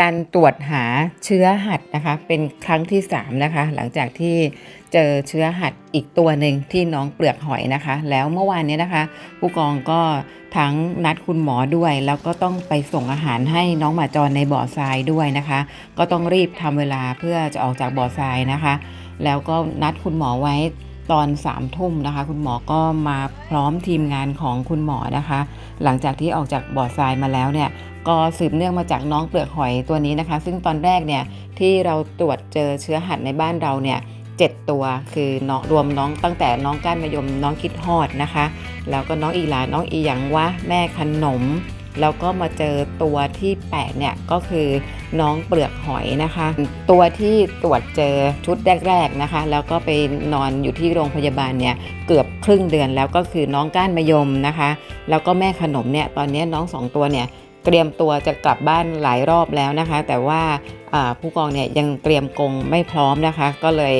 การตรวจหาเชื้อหัดนะคะ เป็นครั้งที่3นะคะ หลังจากที่เจอเชื้อหัดอีกตัวหนึ่งที่น้องเปลือกหอยนะคะ แล้วเมื่อวานนี้นะคะ ผู้กองก็ทั้งนัดคุณหมอด้วย แล้วก็ต้องไปส่งอาหารให้น้องหมาจรในบ่อทรายด้วยนะคะ ก็ต้องรีบทำเวลาเพื่อจะออกจากบ่อทรายนะคะ แล้วก็นัดคุณหมอไว้ตอน3ามทุ่มนะคะ คุณหมอก็มาพร้อมทีมงานของคุณหมอนะคะ หลังจากที่ออกจากบ่อทรายมาแล้วเนี่ย ก็สืบเนื่องมาจากน้องเปลือกหอยตัวนี้นะคะ ซึ่งตอนแรกเนี่ยที่เราตรวจเจอเชื้อหัดในบ้านเราเนี่ยเจ็ดตัวคือน้องรวมน้องตั้งแต่น้องก้านมะยมน้องคิดฮอดนะคะ แล้วก็น้องอีหลาน้องอีหยังวะแม่ขนม แล้วก็มาเจอตัวที่8เนี่ยก็คือน้องเปลือกหอยนะคะ ตัวที่ตรวจเจอชุดแรกๆนะคะ แล้วก็ไปนอนอยู่ที่โรงพยาบาลเนี่ยเกือบครึ่งเดือนแล้วก็คือน้องก้านมะยมนะคะ แล้วก็แม่ขนมเนี่ยตอนนี้น้องสองตัวเนี่ย เตรียมตัวจะกลับบ้านหลายรอบแล้วนะคะ แต่ว่าผู้กองเนี่ยยังเตรียมกงไม่พร้อมนะคะ ก็เลย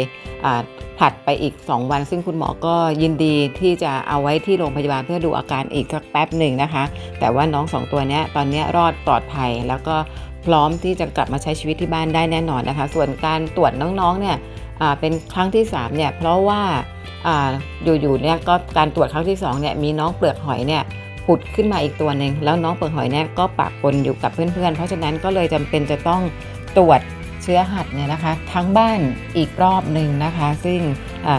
ผัดไปอีก 2 วัน ซึ่งคุณหมอก็ยินดีที่จะเอาไว้ที่โรงพยาบาลเพื่อดูอาการอีกสักแป๊บหนึ่งนะคะ แต่ว่าน้องสองตัวนี้ตอนนี้รอดปลอดภัย แล้วก็พร้อมที่จะกลับมาใช้ชีวิตที่บ้านได้แน่นอนนะคะ ส่วนการตรวจน้องๆเนี่ยเป็นครั้งที่3เนี่ยเพราะว่าอ่าอยู่ๆเนี่ยก็การตรวจครั้งที่2เนี่ยมีน้องเปลือกหอยเนี่ย ผุดขึ้นมาอีกตัวหนึ่งแล้วน้องเปลือกหอยเนี่ยก็ปะปนอยู่กับเพื่อนๆ เพราะฉะนั้นก็เลยจำเป็นจะต้องตรวจเชื้อหัดเนี่ยนะคะ ทั้งบ้านอีกรอบหนึ่งนะคะ ซึ่ง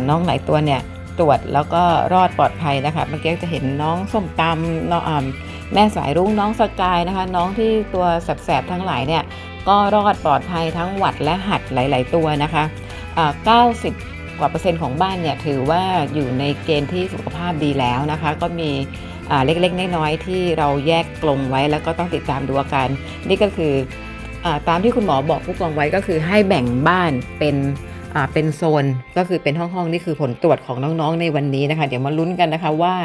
น้องหลายตัวเนี่ยตรวจแล้วก็รอดปลอดภัยนะคะเมื่อกี้จะเห็นน้องส้มตำน้องแม่สายรุ้งน้องสกายนะคะ น้องที่ตัวแสบๆทั้งหลายเนี่ยก็รอดปลอดภัยทั้งหวัดและหัดหลาย ๆ ตัวนะคะอ่า90 กว่าเปอร์เซ็นต์ของบ้านเนี่ยถือว่าอยู่ในเกณฑ์ที่สุขภาพดีแล้วนะคะ ก็มี เล็กๆน้อยๆที่เราแยกกลงไว้แล้วก็ต้องติดตามดูอาการ นี่ก็คืออาตามที่คุณหมอบอกผู้กองไว้ก็คือให้แบ่งบ้านเป็นอ่าเป็นโซนก็คือเป็นห้องๆนี่คือผลตรวจของน้องๆในวันนี้นะคะ เดี๋ยวมาลุ้นกันนะคะว่า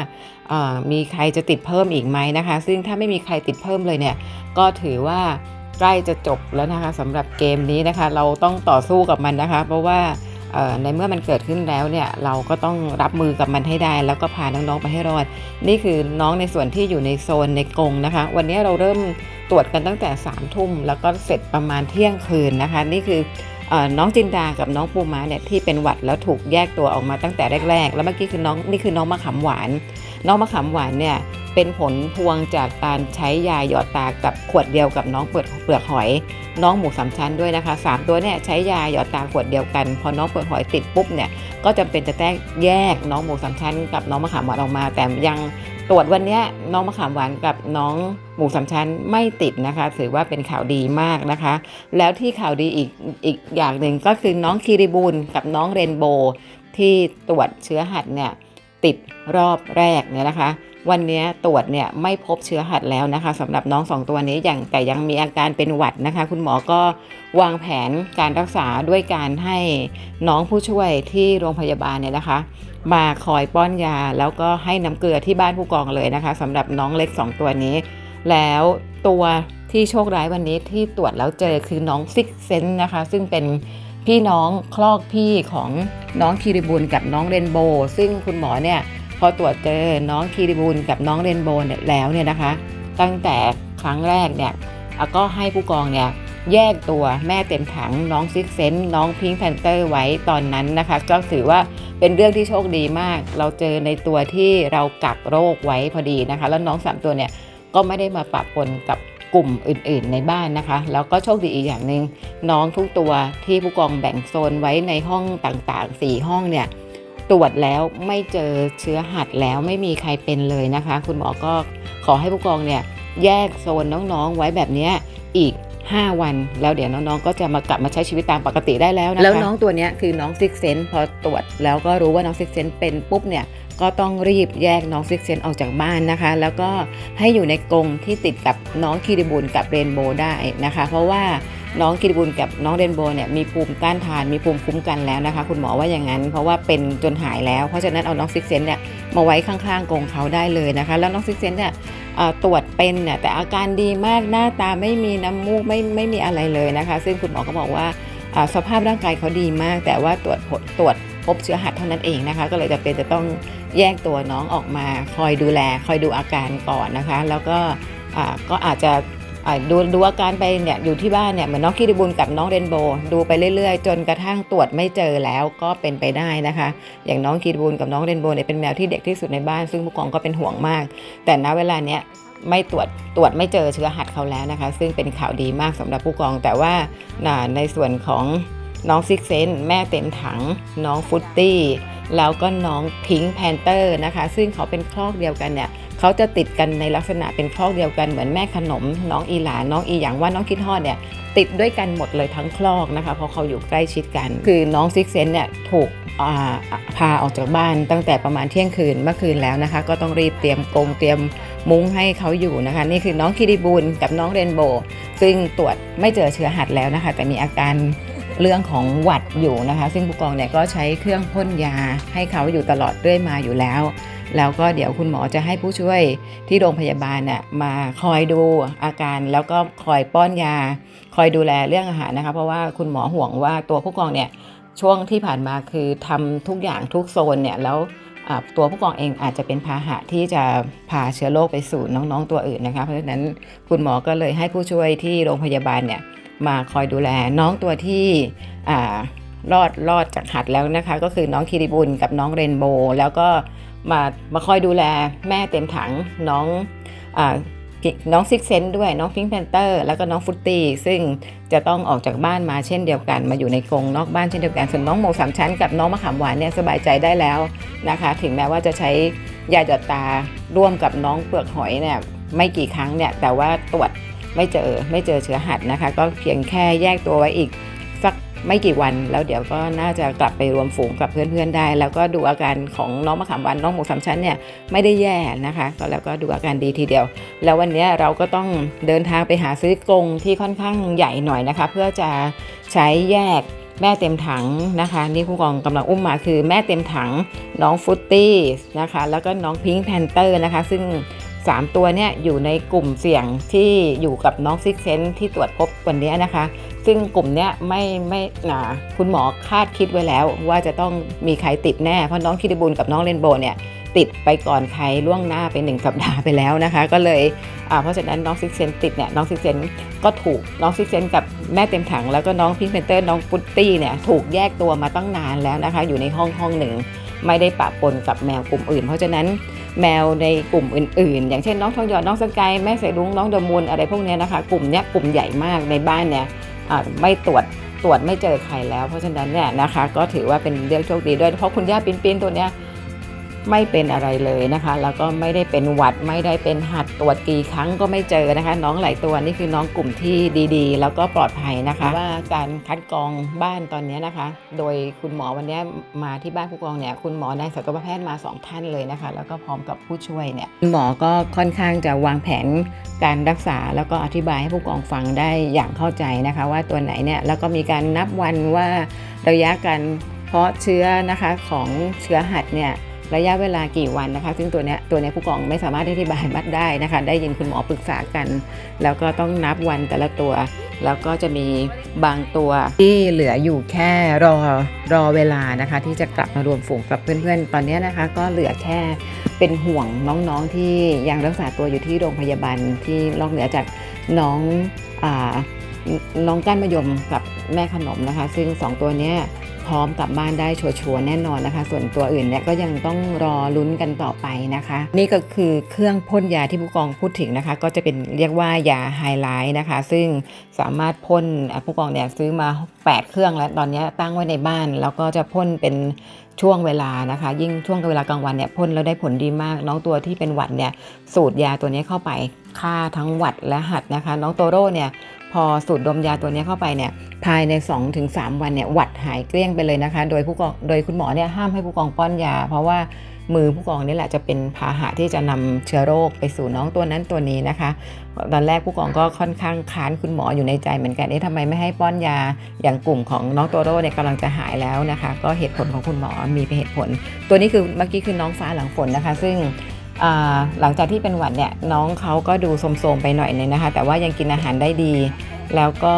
อ่ามีใครจะติดเพิ่มอีกไหมนะคะ ซึ่งถ้าไม่มีใครติดเพิ่มเลยเนี่ยก็ถือว่าใกล้จะจบแล้วนะคะสำหรับเกมนี้นะคะ เราต้องต่อสู้กับมันนะคะ เพราะว่า ในเมื่อมันเกิดขึ้นแล้วเนี่ยเราก็ต้องรับมือกับมันให้ได้ แล้วก็พาน้องๆไปให้รอด นี่คือน้องในส่วนที่อยู่ในโซนในกรงนะคะ วันนี้เราเริ่มตรวจกันตั้งแต่3ามทุ่มแล้วก็เสร็จประมาณเที่ยงคืนนะคะ นี่คืออน้องจินดากับน้องปูม้าเนี่ยที่เป็นหวัดแล้วถูกแยกตัวออกมาตั้งแต่แรก ๆ แล้วเมื่อกี้คือน้องนี่คือน้องมะขามหวาน น้องมะขามหวานเนี่ย เป็นผลพวงจากการใช้ยาหยอดตากับขวดเดียวกับน้องเปลือกเปลือกหอย น้องหมูสามชั้นด้วยนะคะสามตัวเนี่ยใช้ยาหยอดตาขวดเดียวกัน พอน้องเปลือกหอยติดปุ๊บเนี่ยก็จำเป็นจะแตกแยกน้องหมูสามชั้น กับน้องมะขามหวานออกมา แต่ยังตรวจวันนี้น้องมะขามหวานกับน้องหมูสามชั้นไม่ติดนะคะ ถือว่าเป็นข่าวดีมากนะคะ แล้วที่ข่าวดีอีกอีกอย่างหนึ่งก็คือน้องคีริบูลกับน้องเรนโบว์ที่ตรวจเชื้อหัดเนี่ยติดรอบแรกเนี่ยนะคะ วันนี้ตรวจเนี่ยไม่พบเชื้อหัดแล้วนะคะสำหรับน้องสองตัวนี้อย่างแต่ยังมีอาการเป็นหวัดนะคะ คุณหมอก็วางแผนการรักษาด้วยการให้น้องผู้ช่วยที่โรงพยาบาลเนี่ยนะคะ มาคอยป้อนยาแล้วก็ให้น้ำเกลือที่บ้านผู้กองเลยนะคะสำหรับน้องเล็ก 2 ตัวนี้ แล้วตัวที่โชคร้ายวันนี้ที่ตรวจแล้วเจอคือน้องซิกเซนนะคะ ซึ่งเป็นพี่น้องคลอกพี่ของน้องคีริบุลกับน้องเรนโบว์ซึ่งคุณหมอเนี่ย พอตรวจเจอน้องคีริบูลกับน้องเรนโบว์เนี่ยแล้วเนี่ยนะคะ ตั้งแต่ครั้งแรกเนี่ยก็ให้ผู้กองเนี่ยแยกตัวแม่เต็มถังน้องซิกเซนน้องพิงค์แพนเตอร์ไว้ตอนนั้นนะคะ ก็ถือว่าเป็นเรื่องที่โชคดีมาก เราเจอในตัวที่เรากักโรคไว้พอดีนะคะ แล้วน้องสามตัวเนี่ยก็ไม่ได้มาปะปนกับกลุ่มอื่นๆในบ้านนะคะ แล้วก็โชคดีอีกอย่างหนึ่งน้องทุกตัวที่ผู้กองแบ่งโซนไว้ในห้องต่างๆ 4 ห้องเนี่ย ตรวจแล้วไม่เจอเชื้อหัดแล้วไม่มีใครเป็นเลยนะคะ คุณหมอก็ขอให้ผู้กองเนี่ยแยกโซนน้องๆไว้แบบนี้อีก 5 วัน แล้วเดี๋ยวน้องๆก็จะมากลับมาใช้ชีวิตตามปกติได้แล้วนะคะแล้วน้องตัวนี้คือน้องซิกเซนพอตรวจแล้วก็รู้ว่าน้องซิกเซนเป็นปุ๊บเนี่ย ก็ต้องรีบแยกน้องซิกเซนออกจากบ้านนะคะ แล้วก็ให้อยู่ในกรงที่ติดกับน้องคิริบูลกับเรนโบว์ได้นะคะ เพราะว่าน้องคิริบูลกับน้องเรนโบว์เนี่ยมีภูมิต้านทานมีภูมิคุ้มกันแล้วนะคะ คุณหมอว่าอย่างนั้น เพราะว่าเป็นจนหายแล้ว เพราะฉะนั้นเอาน้องซิกเซนเนี่ยมาไว้ข้างๆกรงเขาได้เลยนะคะ แล้วน้องซิกเซนเนี่ยตรวจเป็นเนี่ยแต่อาการดีมากหน้าตาไม่มีน้ำมูกไม่ไม่มีอะไรเลยนะคะ ซึ่งคุณหมอก็บอกว่าสภาพร่างกายเขาดีมาก แต่ว่าตรวจตรวจพบเชื้อหัดเท่านั้นเองนะคะ ก็เลยจะเป็นจะต้อง แยกตัวน้องออกมาคอยดูแลคอยดูอาการก่อนนะคะ แล้วก็ก็อาจจะดูดูอาการไปเนี่ยอยู่ที่บ้านเนี่ยเหมือนน้องคิริบุญกับน้องเรนโบดูไปเรื่อยๆ จนกระทั่งตรวจไม่เจอแล้วก็เป็นไปได้นะคะ อย่างน้องคิริบุญกับน้องเรนโบเนี่ยเป็นแมวที่เด็กที่สุดในบ้าน ซึ่งผู้กองก็เป็นห่วงมาก แต่ณเวลาเนี้ยไม่ตรวจตรวจไม่เจอเชื้อหัดเขาแล้วนะคะ ซึ่งเป็นข่าวดีมากสำหรับผู้กอง แต่ว่าในส่วนของน้องซิกเซนแม่เต็มถัง น้องฟุตตี้ แล้วก็น้องพิงค์แพนเตอร์นะคะ ซึ่งเขาเป็นครอกเดียวกันเนี่ยเขาจะติดกันในลักษณะเป็นครอกเดียวกันเหมือนแม่ขนม น้องอีหลานน้องอีหยังว่าน้องคิดฮอดเนี่ยติดด้วยกันหมดเลยทั้งคลอกนะคะ เพราะเขาอยู่ใกล้ชิดกัน คือน้องซิกเซนเนี่ยถูกาพาออกจากบ้านตั้งแต่ประมาณเที่ยงคืนเมื่อคืนแล้วนะคะ ก็ต้องรีบเตรียมกรงเตรียมมุ้งให้เขาอยู่นะคะ นี่คือน้องคิริบูลกับน้องเรนโบว์ซึ่งตรวจไม่เจอเชื้อหัดแล้วนะคะ แต่มีอาการ เรื่องของหวัดอยู่นะคะ ซึ่งผู้กองเนี่ยก็ใช้เครื่องพ่นยาให้เขาอยู่ตลอดเรื่อยมาอยู่แล้ว แล้วก็เดี๋ยวคุณหมอจะให้ผู้ช่วยที่โรงพยาบาลน่ะมาคอยดูอาการแล้วก็คอยป้อนยา คอยดูแลเรื่องอาหารนะคะ เพราะว่าคุณหมอห่วงว่าตัวผู้กองเนี่ยช่วงที่ผ่านมาคือทำทุกอย่างทุกโซนเนี่ยแล้วตัวผู้กองเองอาจจะเป็นพาหะที่จะพาเชื้อโรคไปสู่น้องๆตัวอื่นนะคะ เพราะฉะนั้นคุณหมอก็เลยให้ผู้ช่วยที่โรงพยาบาลเนี่ย มาคอยดูแลน้องตัวที่รอดรอดจากหัดแล้วนะคะ ก็คือน้องคิริบุญกับน้องเรนโบว์แล้วก็มามาคอยดูแลแม่เต็มถังน้องอน้องซิกเซนด้วยน้องพิงแพนเตอร์แล้วก็น้องฟุตตี้ซึ่งจะต้องออกจากบ้านมาเช่นเดียวกัน มาอยู่ในกรงนอกบ้านเช่นเดียวกันส่วนน้องโมสามชั้นกับน้องมะขามหวานเนี่ยสบายใจได้แล้วนะคะ ถึงแม้ว่าจะใช้ยาหยอดตาร่วมกับน้องเปลือกหอยเนี่ยไม่กี่ครั้งเนี่ยแต่ว่าตรวจ ไม่เจอไม่เจอเชื้อหัดนะคะ ก็เพียงแค่แยกตัวไว้อีกสักไม่กี่วัน แล้วเดี๋ยวก็น่าจะกลับไปรวมฝูงกับเพื่อนๆได้ แล้วก็ดูอาการของน้องมะขามวานน้องหมูสามชั้นเนี่ยไม่ได้แย่นะคะก็แล้วก็ดูอาการดีทีเดียว แล้ววันนี้เราก็ต้องเดินทางไปหาซื้อกรงที่ค่อนข้างใหญ่หน่อยนะคะ เพื่อจะใช้แยกแม่เต็มถังนะคะ นี่ผู้กองกำลังอุ้มมาคือแม่เต็มถังน้องฟุตตี้นะคะ แล้วก็น้องพิงค์แพนเตอร์นะคะ ซึ่ง 3 ตัวเนี่ยอยู่ในกลุ่มเสี่ยงที่อยู่กับน้องซิกเซนที่ตรวจพบวันนี้นะคะ ซึ่งกลุ่มเนี้ยไม่ไม่นะคุณหมอคาดคิดไว้แล้ว ว่าจะต้องมีใครติดแน่ เพราะน้องคิดบุญกับน้องเรนโบเนี่ยติดไปก่อนใครล่วงหน้าไปหนึ่งสัปดาห์ไปแล้วนะคะ ก็เลยเพราะฉะนั้นน้องซิกเซนติดเนี่ยน้องซิกเซนก็ถูกน้องซิกเซนกับแม่เต็มถังแล้วก็น้องพิงค์เพนเตอร์น้องปุตตี้เนี่ยถูกแยกตัวมาตั้งนานแล้วนะคะ อยู่ในห้องห้องหนึ่ง ไม่ได้ปะปนกับแมวกลุ่มอื่น เพราะฉะนั้นแมวในกลุ่มอื่น ๆ อย่างเช่นน้องทองหยอดน้องสกายแม่เสรุ้งน้องดมูลอะไรพวกเนี้ยนะคะ กลุ่มเนี้ยกลุ่มใหญ่มากในบ้านเนี่ยไม่ตรวจตรวจไม่เจอใครแล้ว เพราะฉะนั้นเนี่ยนะคะก็ถือว่าเป็นเรื่องโชคดีด้วยเพราะคุณย่าปิ้นปินตัวเนี้ย ไม่เป็นอะไรเลยนะคะ แล้วก็ไม่ได้เป็นหวัดไม่ได้เป็นหัดตรวจกี่ครั้งก็ไม่เจอนะคะ น้องหลายตัวนี่คือน้องกลุ่มที่ดีๆ แล้วก็ปลอดภัยนะคะ ว่าการคัดกรองบ้านตอนนี้นะคะ โดยคุณหมอวันนี้มาที่บ้านผู้กองเนี่ยคุณหมอนายสัตวแพทย์มาสองท่านเลยนะคะ แล้วก็พร้อมกับผู้ช่วยเนี่ยคุณหมอก็ค่อนข้างจะวางแผนการรักษาแล้วก็อธิบายให้ผู้กองฟังได้อย่างเข้าใจนะคะ ว่าตัวไหนเนี่ยแล้วก็มีการนับวันว่าระยะการเพาะเชื้อนะคะของเชื้อหัดเนี่ย ระยะเวลากี่วันนะคะ ซึ่งตัวเนี้ยตัวเนี้ยผู้กองไม่สามารถอธิบายมัดได้นะคะ ได้ยินคุณหมอปรึกษากัน แล้วก็ต้องนับวันแต่ละตัว แล้วก็จะมีบางตัวที่เหลืออยู่แค่รอรอเวลานะคะ ที่จะกลับมารวมฝูงกับเพื่อนๆ ตอนนี้นะคะ ก็เหลือแค่เป็นห่วงน้องๆที่ยังรักษาตัวอยู่ที่โรงพยาบาลที่นอกเหนือจากน้องอน้องก้านมะยมกับแม่ขนมนะคะ ซึ่งสองตัวนี้ ร้อมกลับบ้านได้ชัวร์แน่นอนนะคะ ส่วนตัวอื่นเนี่ยก็ยังต้องรอลุ้นกันต่อไปนะคะ นี่ก็คือเครื่องพ่นยาที่ผู้กองพูดถึงนะคะ ก็จะเป็นเรียกว่ายาไฮไลท์นะคะ ซึ่งสามารถพ่นผู้กองเนี่ยซื้อมา 8 เครื่องแล้วตอนนี้ตั้งไว้ในบ้าน แล้วก็จะพ่นเป็นช่วงเวลานะคะ ยิ่งช่วงเวลากลางวันเนี่ยพ่นแล้วได้ผลดีมาก น้องตัวที่เป็นหวัดเนี่ยสูตรยาตัวนี้เข้าไปฆ่าทั้งหวัดและหัดนะคะ น้องโตโร่เนี่ย พอสูดดมยาตัวนี้เข้าไปเนี่ยภายใน 2-3 วันเนี่ยหวัดหายเกลี้ยงไปเลยนะคะ โดยผู้กองโดยคุณหมอเนี่ยห้ามให้ผู้กองป้อนยา เพราะว่ามือผู้กองนี่แหละจะเป็นพาหะที่จะนำเชื้อโรคไปสู่น้องตัวนั้นตัวนี้นะคะ ตอนแรกผู้กองก็ค่อนข้างค้านคุณหมออยู่ในใจเหมือนกันเอ๊ะทำไมไม่ให้ป้อนยาอย่างกลุ่มของน้องโตโร่เนี่ยกำลังจะหายแล้วนะคะ ก็เหตุผลของคุณหมอมีเป็นเหตุผล ตัวนี้คือเมื่อกี้คือน้องฟ้าหลังฝนนะคะ ซึ่ง หลังจากที่เป็นหวัดเนี่ยน้องเขาก็ดูโทรมๆไปหน่อยนึงนะคะ แต่ว่ายังกินอาหารได้ดี แล้วก็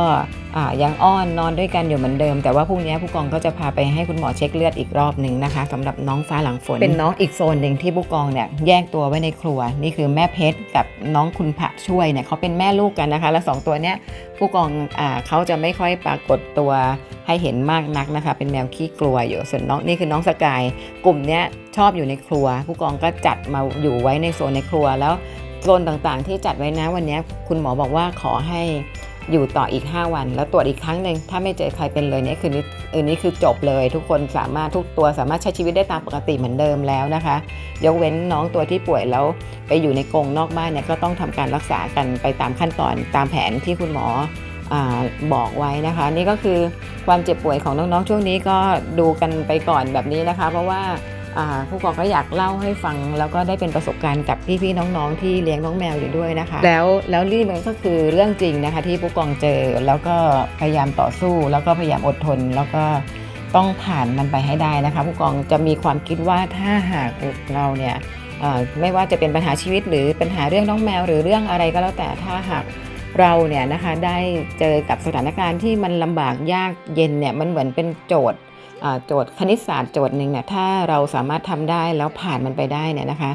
ยังอ้อนนอนด้วยกันอยู่เหมือนเดิม แต่ว่าพรุ่งนี้ผู้กองก็จะพาไปให้คุณหมอเช็คเลือดอีกรอบหนึ่งนะคะสำหรับน้องฟ้าหลังฝน เป็นน้องอีกโซนหนึ่งที่ผู้กองเนี่ยแยกตัวไว้ในครัว นี่คือแม่เพชรกับน้องคุณพระช่วยเนี่ยเขาเป็นแม่ลูกกันนะคะ แล้วสองตัวเนี้ยผู้กองอเขาจะไม่ค่อยปรากฏตัวให้เห็นมากนักนะคะ เป็นแมวขี้กลัวอยู่ส่วนน้องนี่คือน้องสกาย กลุ่มเนี้ยชอบอยู่ในครัว ผู้กองก็จัดมาอยู่ไว้ในโซนในครัวแล้วโซนต่างๆ ที่จัดไว้นะวันนี้คุณหมอบอกว่าขอให้ อยู่ต่ออีก 5 วัน แล้วตรวจอีกครั้งหนึ่งถ้าไม่เจอใครเป็นเลยเนี่ยคือนี้อันนี้คือจบเลย ทุกคนสามารถทุกตัวสามารถใช้ชีวิตได้ตามปกติเหมือนเดิมแล้วนะคะ ยกเว้นน้องตัวที่ป่วยแล้วไปอยู่ในกรงนอกบ้านเนี่ยก็ต้องทำการรักษากันไปตามขั้นตอนตามแผนที่คุณหมออบอกไว้นะคะ นี่ก็คือความเจ็บป่วยของน้องๆช่วงนี้ก็ดูกันไปก่อนแบบนี้นะคะ เพราะว่า ผู้กองก็อยากเล่าให้ฟัง แล้วก็ได้เป็นประสบการณ์กับพี่ๆน้องๆ ที่เลี้ยงน้องแมวอยู่ด้วยนะคะ แล้วแล้วนี่มันก็คือเรื่องจริงนะคะ ที่ผู้กองเจอแล้วก็พยายามต่อสู้ แล้วก็พยายามอดทน แล้วก็ต้องผ่านมันไปให้ได้นะคะ ผู้กองจะมีความคิดว่าถ้าหากเราเนี่ยไม่ว่าจะเป็นปัญหาชีวิตหรือปัญหาเรื่องน้องแมวหรือเรื่องอะไรก็แล้วแต่ถ้าหากเราเนี่ยนะคะได้เจอกับสถานการณ์ที่มันลำบากยากเย็นเนี่ยมันเหมือนเป็นโจทย์ โจทย์คณิตศาสตร์โจทย์หนึ่งเนี่ยถ้าเราสามารถทำได้แล้วผ่านมันไปได้เนี่ยนะคะ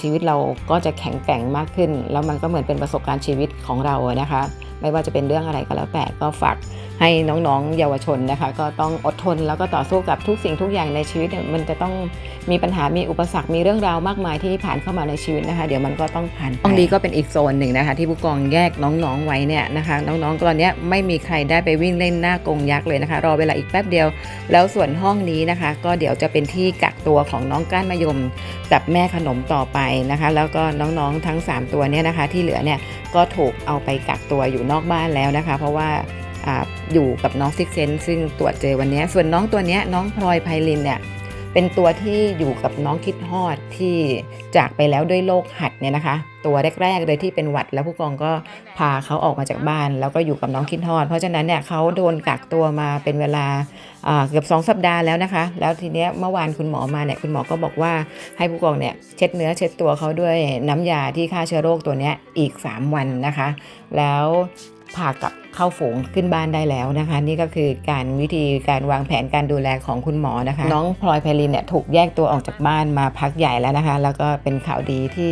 ชีวิตเราก็จะแข็งแกร่งมากขึ้น แล้วมันก็เหมือนเป็นประสบการณ์ชีวิตของเรานะคะ ไม่ว่าจะเป็นเรื่องอะไรก็แล้วแต่ก็ฝากให้น้องๆ เยาวชนนะคะ ก็ต้องอดทนแล้วก็ต่อสู้กับทุกสิ่งทุกอย่างในชีวิตมันจะต้องมีปัญหามีอุปสรรคมีเรื่องราวมากมายที่ผ่านเข้ามาในชีวิตนะคะ เดี๋ยวมันก็ต้องผ่านตรงนี้ก็เป็นอีกโซนหนึ่งนะคะ ที่ผู้กองแยกน้องๆไว้เนี่ยนะคะ น้องๆตอนนี้ไม่มีใครได้ไปวิ่งเล่นหน้ากงยักษ์เลยนะคะ รอเวลาอีกแป๊บเดียว แล้วส่วนห้องนี้นะคะ ก็เดี๋ยวจะเป็นที่กักตัวของน้องก้านมะยมกับแม่ขนมต่อไปนะคะ แล้วก็น้องๆทั้ง 3 ตัวเนี่ยนะคะ ที่เหลือเนี่ยก็ถูกเอาไปกักตัวอยู่นอกบ้านแล้วนะคะ เพราะว่าออยู่กับน้องซิกเซนซึ่งตรวจเจอวันนี้ส่วนน้องตัวนี้น้องพลอยไพลินเนี่ย เป็นตัวที่อยู่กับน้องคิดฮอดที่จากไปแล้วด้วยโรคหัดเนี่ยนะคะ ตัวแรกๆเลยที่เป็นหวัดแล้วผู้กองก็พาเขาออกมาจากบ้าน แล้วก็อยู่กับน้องคิดฮอด เพราะฉะนั้นเนี่ยเขาโดนกักตัวมาเป็นเวลาเกือบ2สัปดาห์แล้วนะคะ แล้วทีเนี้ยเมื่อวานคุณหมอมาเนี่ยคุณหมอก็บอกว่าให้ผู้กองเนี่ยเช็ดเนื้อเช็ดตัวเขาด้วยน้ำยาที่ฆ่าเชื้อโรคตัวเนี้ยอีก 3 วันนะคะ แล้ว พากลับเข้าฝูงขึ้นบ้านได้แล้วนะคะ นี่ก็คือการวิธีการวางแผนการดูแลของคุณหมอนะคะ น้องพลอยไพลินเนี่ยถูกแยกตัวออกจากบ้านมาพักใหญ่แล้วนะคะ แล้วก็เป็นข่าวดีที่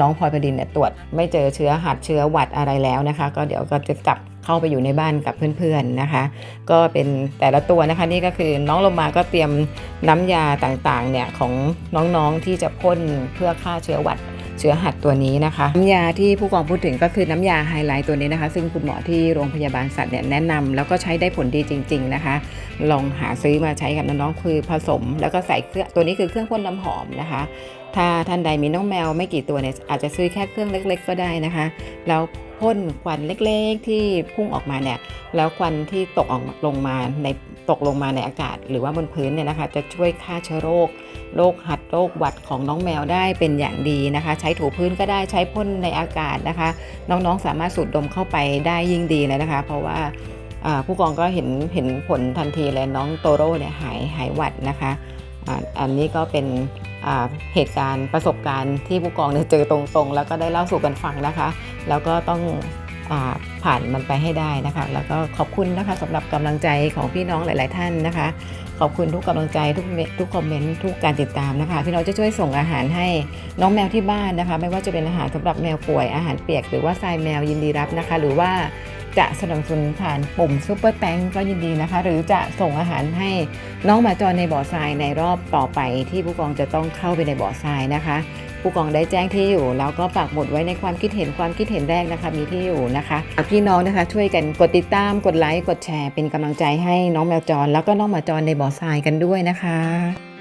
น้องพลอยไพลินเนี่ยตรวจ ไม่เจอเชื้อหัดเชื้อหวัดอะไรแล้วนะคะ ก็เดี๋ยวก็จะกลับเข้าไปอยู่ในบ้านกับเพื่อนๆนะคะ ก็เป็นแต่ละตัวนะคะนี่ก็คือน้องโลมาก็เตรียมน้ำยาต่างๆเนี่ยของน้องๆที่จะพ่นเพื่อฆ่าเชื้อหวัด เชื้อหัดตัวนี้นะคะน้ำยาที่ผู้กองพูดถึงก็คือน้ำยาไฮไลท์ตัวนี้นะคะ ซึ่งคุณหมอที่โรงพยาบาลสัตว์เนี่ยแนะนำแล้วก็ใช้ได้ผลดีจริง ๆนะคะ ลองหาซื้อมาใช้กับน้องๆคือผสม แล้วก็ใส่เครื่องตัวนี้คือเครื่องพ่นน้ำหอมนะคะถ้าท่านใดมีน้องแมวไม่กี่ตัวเนี่ยอาจจะซื้อแค่เครื่องเล็ก ๆ ก็ได้นะคะ แล้ว พ่นควันเล็กๆ ที่พุ่งออกมาเนี่ยแล้วควันที่ตกออกลงมาในตกลงมาในอากาศ หรือว่าบนพื้นเนี่ยนะคะ จะช่วยฆ่าเชื้อโรคโรคหัดโรคหวัดของน้องแมวได้เป็นอย่างดีนะคะ ใช้ถูพื้นก็ได้ใช้พ่นในอากาศนะคะ น้องๆสามารถสูดดมเข้าไปได้ยิ่งดีเลยนะคะ เพราะว่าผู้กองก็เห็นเห็นผลทันทีเลยน้องโตโร่เนี่ยหายหายหวัดนะคะอันนี้ก็เป็น เหตุการณ์ประสบการณ์ที่ผู้กองเนี่ยเจอตรงๆ แล้วก็ได้เล่าสู่กันฟังนะคะ แล้วก็ต้องอผ่านมันไปให้ได้นะคะ แล้วก็ขอบคุณนะคะสำหรับกำลังใจของพี่น้องหลาย ๆ ท่านนะคะ ขอบคุณทุกกำลังใจทุกทุกคอมเมนต์ทุกการติดตามนะคะ พี่น้องจะช่วยส่งอาหารให้น้องแมวที่บ้านนะคะ ไม่ว่าจะเป็นอาหารสำหรับแมวป่วยอาหารเปียก หรือว่าทรายแมวยินดีรับนะคะ หรือว่า จะสนับสนุนผ่านปุ่มซุปเปอร์แตงก็ยินดีนะคะ หรือจะส่งอาหารให้น้องหมาจรในบ่อทรายในรอบต่อไปที่ผู้กองจะต้องเข้าไปในบ่อทรายนะคะ ผู้กองได้แจ้งที่อยู่ แล้วก็ปักหมุดไว้ในความคิดเห็นความคิดเห็นแรกนะคะ มีที่อยู่นะคะพี่น้องนะคะช่วยกันกดติดตามกดไลค์กดแชร์ เป็นกำลังใจให้น้องแมวจร แล้วก็น้องหมาจรในบ่อทรายกันด้วยนะคะ